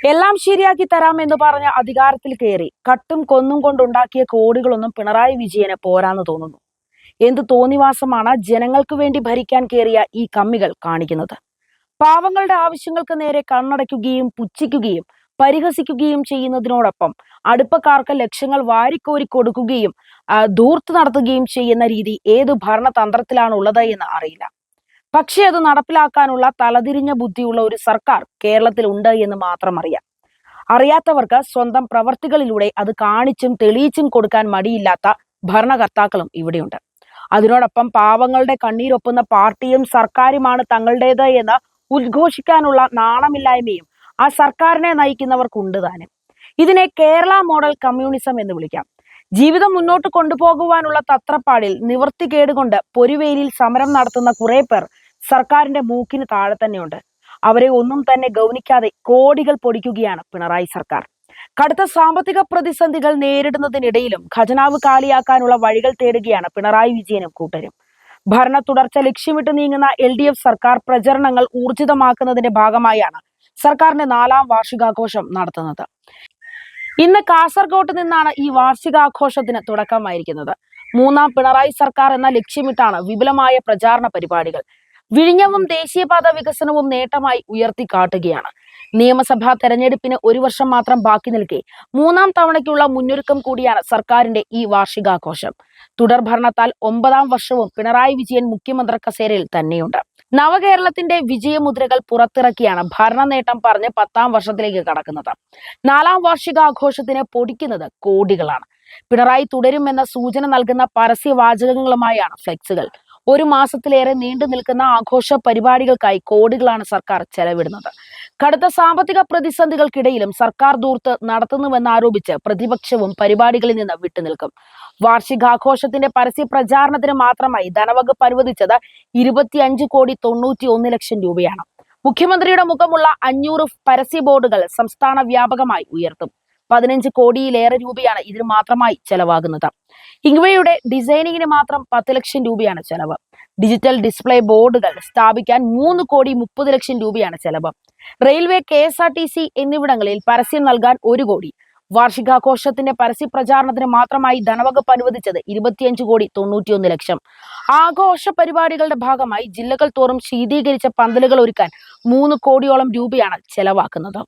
എല്ലാം ശരിയാക്കി തരാമെന്ന് പറഞ്ഞ അധികാരത്തിൽ കയറി കട്ടും കൊന്നും കൊണ്ടുണ്ടാക്കിയ കോടികളൊന്നും പിണറായി വിജയന് പോരാന്ന് തോന്നുന്നു. എന്ത് തോന്നിവാസമാണ് ജനങ്ങൾക്ക് വേണ്ടി ഭരിക്കാൻ കയറിയ ഈ കമ്മികൾ കാണിക്കുന്നത്. പാവങ്ങളുടെ ആവശ്യങ്ങൾക്ക് നേരെ കണ്ണടയ്ക്കുകയും പുച്ഛിക്കുകയും പരിഹസിക്കുകയും ചെയ്യുന്നതിനോടൊപ്പം അടുപ്പക്കാർക്ക് ലക്ഷ്യങ്ങൾ വാരിക്കോരി കൊടുക്കുകയും ധൂർത്ത് നടത്തുകയും ചെയ്യുന്ന രീതി ഏത് ഭരണതന്ത്രത്തിലാണ് ഉള്ളത് എന്ന് അറിയില്ല. പക്ഷേ അത് നടപ്പിലാക്കാനുള്ള തലതിരിഞ്ഞ ബുദ്ധിയുള്ള ഒരു സർക്കാർ കേരളത്തിൽ ഉണ്ട് എന്ന് മാത്രം അറിയാം. അറിയാത്തവർക്ക് സ്വന്തം പ്രവർത്തികളിലൂടെ അത് കാണിച്ചും തെളിയിച്ചും കൊടുക്കാൻ മടിയില്ലാത്ത ഭരണകർത്താക്കളും ഇവിടെയുണ്ട്. അതിനോടൊപ്പം പാവങ്ങളുടെ കണ്ണീരൊപ്പുന്ന പാർട്ടിയും സർക്കാരുമാണ് തങ്ങളുടേത് എന്ന് ഉദ്ഘോഷിക്കാനുള്ള നാണമില്ലായ്മയും ആ സർക്കാരിനെ നയിക്കുന്നവർക്കുണ്ട് താനും. ഇതിനെ കേരള മോഡൽ കമ്മ്യൂണിസം എന്ന് വിളിക്കാം. ജീവിതം മുന്നോട്ട് കൊണ്ടുപോകുവാനുള്ള തത്രപ്പാടിൽ നിവൃത്തി കൊണ്ട് പൊരുവേലിയിൽ സമരം നടത്തുന്ന കുറെ പേർ സർക്കാരിന്റെ മൂക്കിന് താഴെ തന്നെയുണ്ട്. അവരെ ഒന്നും തന്നെ ഗൗനിക്കാതെ കോടികൾ പൊടിക്കുകയാണ് പിണറായി സർക്കാർ. കടുത്ത സാമ്പത്തിക പ്രതിസന്ധികൾ നേരിടുന്നതിനിടയിലും ഖജനാവ് കാലിയാക്കാനുള്ള വഴികൾ തേടുകയാണ് പിണറായി വിജയനും കൂട്ടരും. ഭരണ തുടർച്ച ലക്ഷ്യമിട്ട് നീങ്ങുന്ന എൽ ഡി എഫ് സർക്കാർ പ്രചരണങ്ങൾ ഊർജിതമാക്കുന്നതിന്റെ ഭാഗമായാണ് സർക്കാരിന്റെ നാലാം വാർഷികാഘോഷം നടത്തുന്നത്. ഇന്ന് കാസർഗോട്ട് നിന്നാണ് ഈ വാർഷികാഘോഷത്തിന് തുടക്കമായിരിക്കുന്നത്. മൂന്നാം പിണറായി സർക്കാർ എന്ന ലക്ഷ്യമിട്ടാണ് വിപുലമായ പ്രചാരണ പരിപാടികൾ. വിഴിഞ്ഞവും ദേശീയപാത വികസനവും നേട്ടമായി ഉയർത്തിക്കാട്ടുകയാണ് നിയമസഭാ തെരഞ്ഞെടുപ്പിന് ഒരു വർഷം മാത്രം ബാക്കി നിൽക്കെ മൂന്നാം തവണയ്ക്കുള്ള മുന്നൊരുക്കം കൂടിയാണ് സർക്കാരിന്റെ ഈ വാർഷികാഘോഷം. തുടർ ഭരണത്താൽ ഒമ്പതാം വർഷവും പിണറായി വിജയൻ മുഖ്യമന്ത്രി കസേരയിൽ തന്നെയുണ്ട്. നവകേരളത്തിന്റെ വിജയമുദ്രകൾ പുറത്തിറക്കിയാണ് ഭരണ നേട്ടം പറഞ്ഞ് പത്താം വർഷത്തിലേക്ക് കടക്കുന്നത്. നാലാം വാർഷികാഘോഷത്തിന് പൊടിക്കുന്നത് കോടികളാണ്. പിണറായി തുടരുമെന്ന സൂചന നൽകുന്ന പരസ്യവാചകങ്ങളുമായാണ് ഫ്ലെക്സുകൾ. ഒരു മാസത്തിലേറെ നീണ്ടു നിൽക്കുന്ന ആഘോഷ പരിപാടികൾക്കായി കോടികളാണ് സർക്കാർ ചെലവിടുന്നത്. കടുത്ത സാമ്പത്തിക പ്രതിസന്ധികൾക്കിടയിലും സർക്കാർ ദൂർത്ത് നടത്തുന്നുവെന്നാരോപിച്ച് പ്രതിപക്ഷവും പരിപാടികളിൽ നിന്ന് വിട്ടുനിൽക്കും. വാർഷികാഘോഷത്തിന്റെ പരസ്യ പ്രചാരണത്തിന് മാത്രമായി ധനവകുപ്പ് അനുവദിച്ചത് ഇരുപത്തിയഞ്ച് കോടി തൊണ്ണൂറ്റി ഒന്ന് ലക്ഷം രൂപയാണ്. മുഖ്യമന്ത്രിയുടെ മുഖമുള്ള അഞ്ഞൂറ് പരസ്യ ബോർഡുകൾ സംസ്ഥാന വ്യാപകമായി ഉയർത്തും. പതിനഞ്ച് കോടിയിലേറെ രൂപയാണ് ഇതിന് മാത്രമായി ചെലവാകുന്നത്. ഇവയുടെ ഡിസൈനിങ്ങിന് മാത്രം പത്ത് ലക്ഷം രൂപയാണ് ചെലവ്. ഡിജിറ്റൽ ഡിസ്പ്ലേ ബോർഡുകൾ സ്ഥാപിക്കാൻ മൂന്ന് കോടി മുപ്പത് ലക്ഷം രൂപയാണ് ചെലവ്. Railway K S R T C എന്നിവിടങ്ങളിൽ പരസ്യം നൽകാൻ ഒരു കോടി. വാർഷികാഘോഷത്തിന്റെ പരസ്യ പ്രചാരണത്തിന് മാത്രമായി ധനവകുപ്പ് അനുവദിച്ചത് ഇരുപത്തിയഞ്ച് കോടി തൊണ്ണൂറ്റിയൊന്ന് ലക്ഷം. ആഘോഷ പരിപാടികളുടെ ഭാഗമായി ജില്ലകൾ തോറും ശീതീകരിച്ച പന്തലുകൾ ഒരുക്കാൻ മൂന്ന് കോടിയോളം രൂപയാണ് ചെലവാക്കുന്നത്.